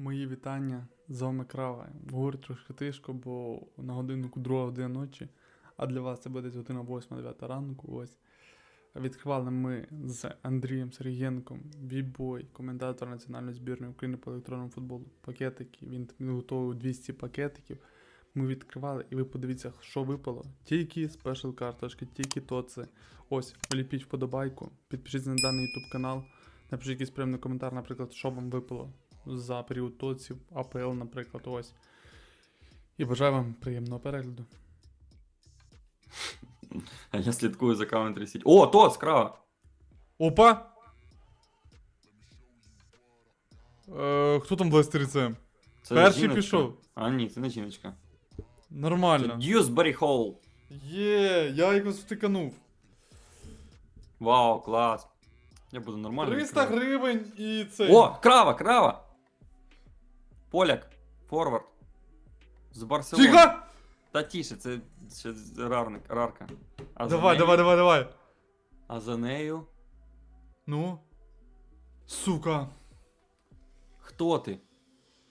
Мої вітання, з вами Крава. Говорю трошки тишко, бо на годиннику друга година ночі, а для вас це буде година 8-9 ранку. Ось. Відкривали ми з Андрієм Сергієнком, Вібой, коментатор національної збірної України по електронному футболу, пакетики. Він підготовив 200 пакетиків. Ми відкривали, і ви подивіться, що випало. Тільки спешл карточки, тільки то це. Ось, вліпіть вподобайку, підпишіться на даний YouTube канал, напишіть якийсь приємний коментар, наприклад, що вам випало за період тоців, АПЛ, наприклад, ось. І бажаю вам приємного перегляду. А я слідкую за Coventry City. О, то, скрава! Опа! Е, хто там в Лестері це? Це Перший жіночка. пішов. А, ні, це не жіночка. Це Нормально. Дьюсбері Холл. Є, я якось втиканув. Вау, клас. Я буду нормально. 300 відкривати. гривень і це. О, крава, крава! Поляк, форвард. З Барселони. Тихо! Та тіше, це ще рарник, рарка. А за Давай, нею- давай, давай, давай. А за нею. Ну. Сука. Хто ти?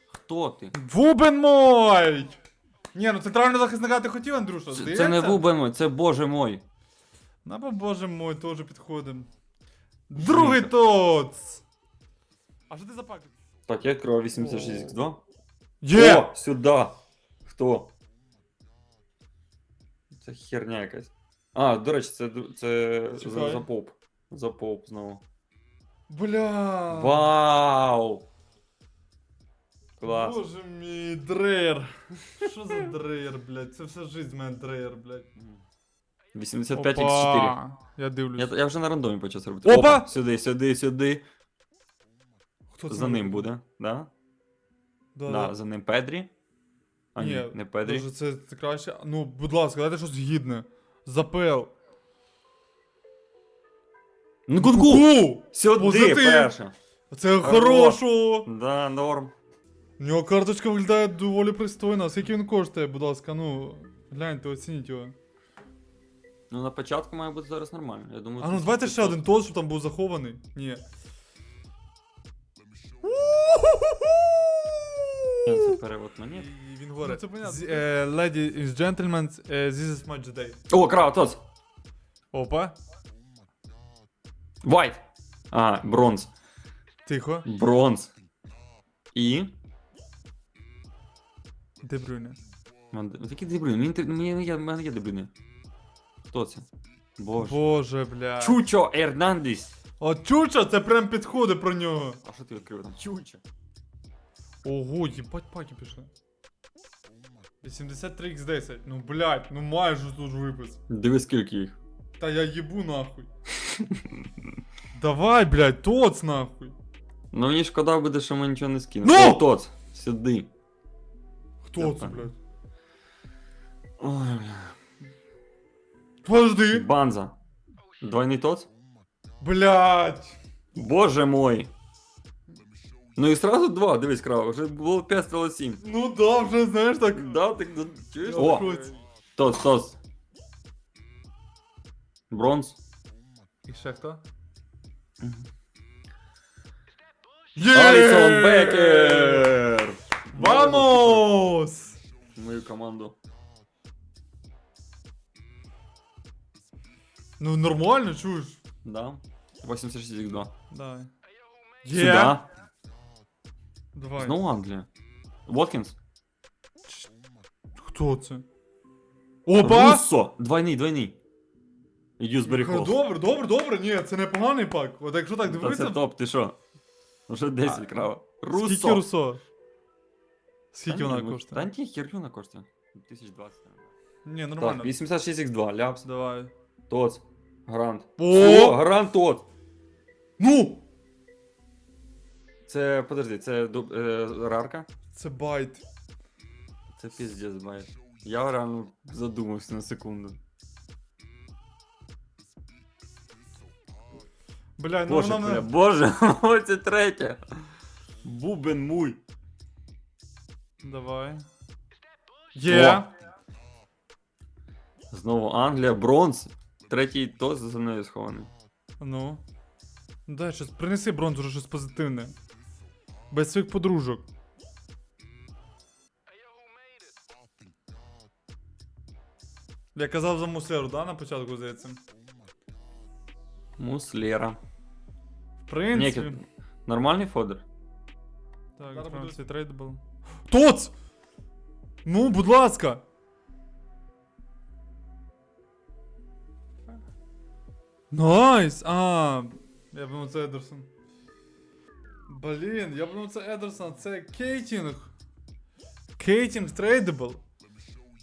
Хто ти? Вубен мой! Ні, ну центрального захисника ти хотів, Андрюша? Це, Здається? це не Вубен, це боже мой. На бо, боже мой, теж підходим. Другий тоц! А що ти за пак? Так, я відкривав 86x2. Є! О, сюди! Хто? Це херня якась. А, до речі, це, це за, Чекай. за поп. За поп знову. Бля! Вау! Клас. Боже мій, дрейер. Що за дрейер, блядь? Це вся жизнь в мене дрейер, блядь. 85x4. Опа. Я дивлюсь. Я, я вже на рандомі почав робити. Опа! Сюди, сюди, сюди. Хто це За ним буде, да? Да, Да, да. за ним Педрі. А ні, не Педрі. Дуже це, це краще. Ну, будь ласка, дайте щось гідне. Запел. Ну, Гунгу! Ку! Сюди, Позитив! перше. Це хорошо! Да, норм. У нього карточка виглядає доволі пристойно. Скільки він коштує, будь ласка, ну. Гляньте, оцініть його. Ну, на початку має бути зараз нормально. Я думаю, А ну це давайте ще 500. один тот, щоб там був захований. Ні. Це перевод монет. І він говорить. це понятно. Ladies and gentlemen, е, this is match day. О, крава, тот. Опа. White. А, бронз. Тихо. Бронз. І. Де Брюне? Ман- Такі дебрюни. Мені, мені, я, мене є дебрюни. Хто це? Боже. Боже, бля. Чучо Ернандес. О, Чуча, це прям підходить про нього. А що ти відкрив там? Чучо. Ого, їбать паки пішли. 83x10. Ну блядь, ну майже тут ж випис. Диви скільки їх. Та я їбу нахуй. Давай, блядь, тоц нахуй. Ну мені шкода буде, що ми нічого не скинемо. Ну! О, тот. Сюди. Хто це, понял. блядь? Ой, бля. Подожди. Банза. Двойний тот? Блядь. Боже мой. Ну і сразу два, дивись, крава, вже було 5, стало 7. Ну да, вже знаєш так. Да, так, ну, чуєш? Я О, в шоці. тот, тот. Бронз. І ще хто? Алісон Бекер! Вамос! Мою команду. Ну нормально, чуєш? Да. 86x2. Давай. Сюда. Давай. Знову Англія. Воткінс. Хто це? Опа! Руссо! Двойний, двойний. І Дьюсбері Ну, Холл. Добре, добре, добре, ні, це не поганий пак. От якщо так Та це дивитися. топ, ти що? Вже 10 крава. Руссо! Скільки Русо? Скільки Та ні, вона ну, коштує? Та ні, херню вона коштує. 1020. Ні, Так, нормально. 86x2, ляпс. Давай. Тоц. Грант. О! О, Грант тот. Ну! Це, подожди, це дуб- е, рарка? Це байт. Це піздець, байт. Я реально задумався на секунду. Бля, ну Боже, вона бля, мене... боже, ось це третє. Бубен муй. Давай. Є. Знову Англія, бронз. Третій тост за мною схований. Ну. Ну, да, щось, принеси бронзу, щось позитивне. Без своїх подружок. Я казав за муслеру, да, на початку здається? Муслера. В принципі. Ні, нормальний фодер. Так, відправимо цей трейд був. ТОЦ! Ну, будь ласка! Найс! А, я думав, це Едерсон. Блін, я думав, це Едерсон, це кейтінг. Кейтінг трейдабл.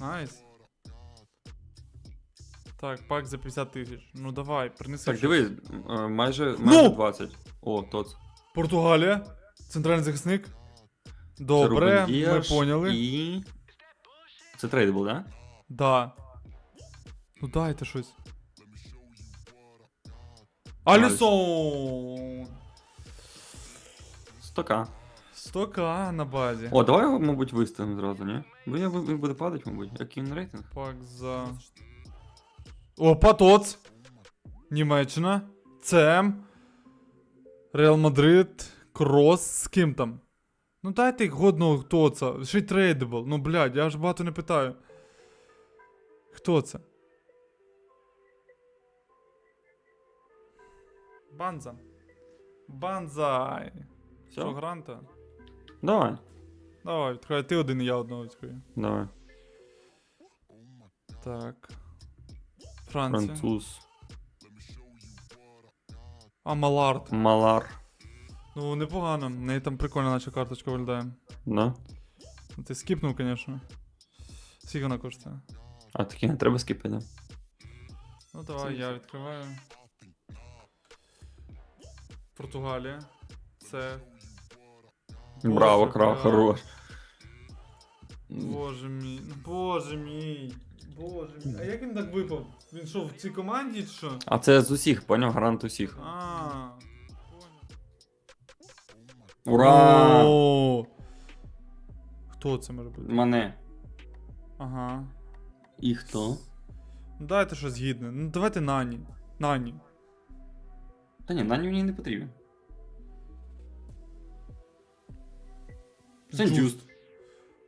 Найс. Так, пак за 50 тисяч. Ну давай, принеси. Так, щось. дивись, е, майже, Ну! майже 20. О, тоц. Португалія. Центральний захисник. Це Добре, Рубен ми Діаш поняли. І... Це трейдабл, да? Да. Ну дайте щось. Алісон! 100к. 100к на базі. О, давай його, мабуть, виставимо зразу, ні? Бо я, він буде падати, мабуть. Який він рейтинг? Пак за. О, Патоц! Німеччина. ЦМ. Реал Мадрид. Крос. З ким там? Ну дайте годного хто це. Ще й трейдабл. Ну блядь, я ж багато не питаю. Хто це? Банза. Банзай. Що, Все? гранта? Давай. Давай, відкривай. Ти один, я одного відкрию. Давай. Так. Франція. Француз. А, Малард. Малар. Ну, непогано. В неї там прикольна наче карточка виглядає. Да? Ну, Ти скіпнув, звісно. Скільки вона коштує? А такі не треба скипити. Ну давай, я відкриваю. Португалія. Це. Браво, крав, хорош. Боже мій. ну, Боже мій. Боже мій. А як він так випав? Він що, в цій команді чи що? А це з усіх, поняв? Гарант усіх. А. Ура! О! Хто це може бути? Мене. Ага. І хто? Ну дайте щось гідне. Ну давайте Нані. Нані. Та ні, Нані мені не потрібен. Сен-Джуст.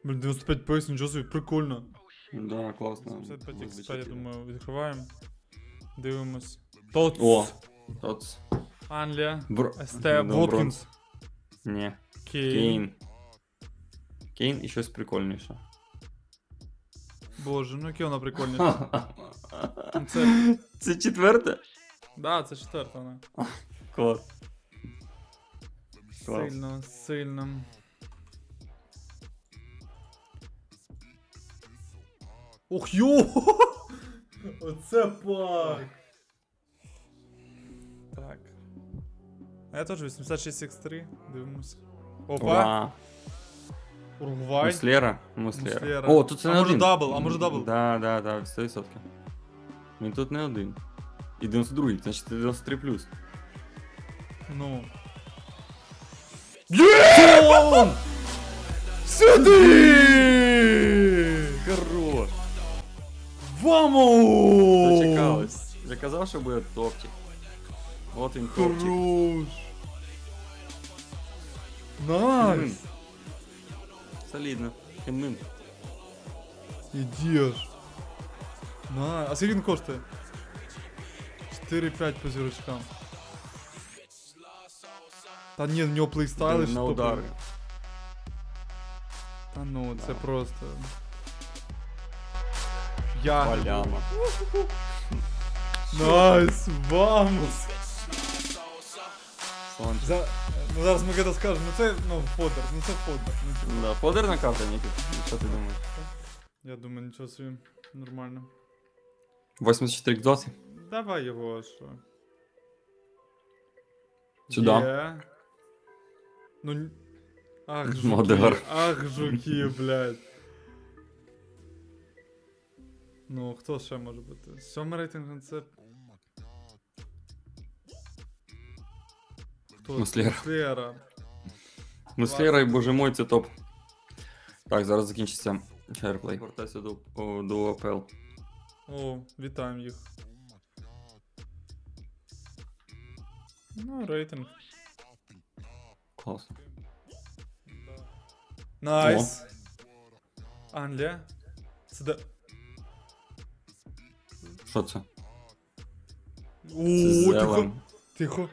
Блін, 95 пояс, нічого прикольно. Да, класно. 75 Визначити. я думаю, відкриваємо. Дивимось. Тоц. О, Тоц. Англія. Бро... СТ Ну, Воткінс. Ні. Кейн. Кейн. Кейн і щось прикольніше. Боже, ну яке воно прикольне. Ну, Це. Це четверте? Да, це четверта вона. Клас. Клас. Сильно, сильно. Ох йо! Оце пак! Так. А я теж 86x3, дивимось. Опа! Ура. Уругвай. Муслера. Муслера. Муслера. О, тут це А не може один. дабл, а може дабл? Да, да, да, 100%. Він тут не один. І 92, значить це 93 плюс. Ну. Є! Сюди! Хорош! Ваму! Дочекалась. Я казав, що буде топчик. От він топчик. Хорош! Хінмин. Найс! Солідно. Хінмин. Ідеш. На, а скільки він коштує? 4-5 по зірочкам. Та ні, в нього плейстайли На удари. Та ну, це просто. Я. Поляма. Найс, вамус! За... Ну зараз ми коли скажемо, ну це ну фодер, ну це фодер. Ну, типу. Да, подерна карта, Нікіт. Що ти думаєш? Я думаю, нічого собі, нормально. 84 досі? Давай його, що. Сюди. Є. Ну. Ах, жуки, Модер. ах, жуки, блядь. Ну, хто ще може бути? Сьомий рейтинг ну, це. Хто? Муслера. Муслера. Муслера і боже мой, це топ. Так, зараз закінчиться фейерплей. Повертайся до, о, до АПЛ. О, вітаємо їх. Ну, рейтинг. Класно. Найс. Англія. Це де. Що це? О, тихо, тихо.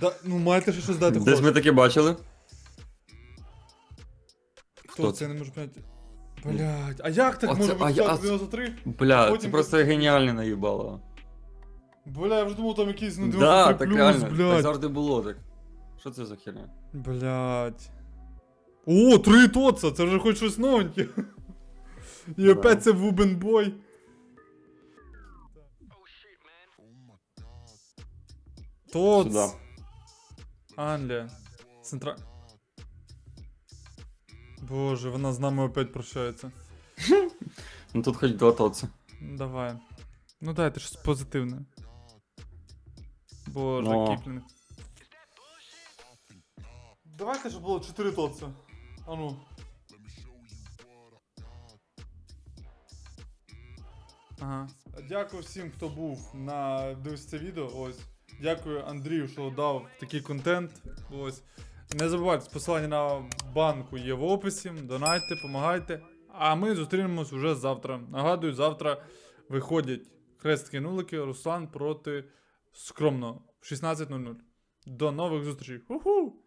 Да, ну маєте ще щось дати Десь ми таке бачили. Хто це? Я не можу поняти. Блять, а як так Оце- може а бути я- а- 93? Бля, це просто геніальне наїбало. Бля, я вже думав, там якийсь ну, 93 Да, так плюс, реально. Так блядь. завжди було так. Що це за херня? Блять. О, три тоца, це вже хоч щось новеньке. І Да. опять це Вубенбой. Тоц. Сюда. Англія. Центра... Боже, вона з нами опять прощається. Ну тут хоч два тоца. Давай. Ну дайте щось позитивне. Боже, Ну. Кіплінг. Давайте, щоб було 4 тоца. А ну. Ага. Дякую всім, хто був на дивився це відео. Ось. Дякую Андрію, що дав такий контент. Ось. Не забувайте, посилання на банку є в описі. Донайте, помагайте. А ми зустрінемось уже завтра. Нагадую, завтра виходять хрестки нулики Руслан проти скромно в 16.00. До нових зустрічей. Ху-ху!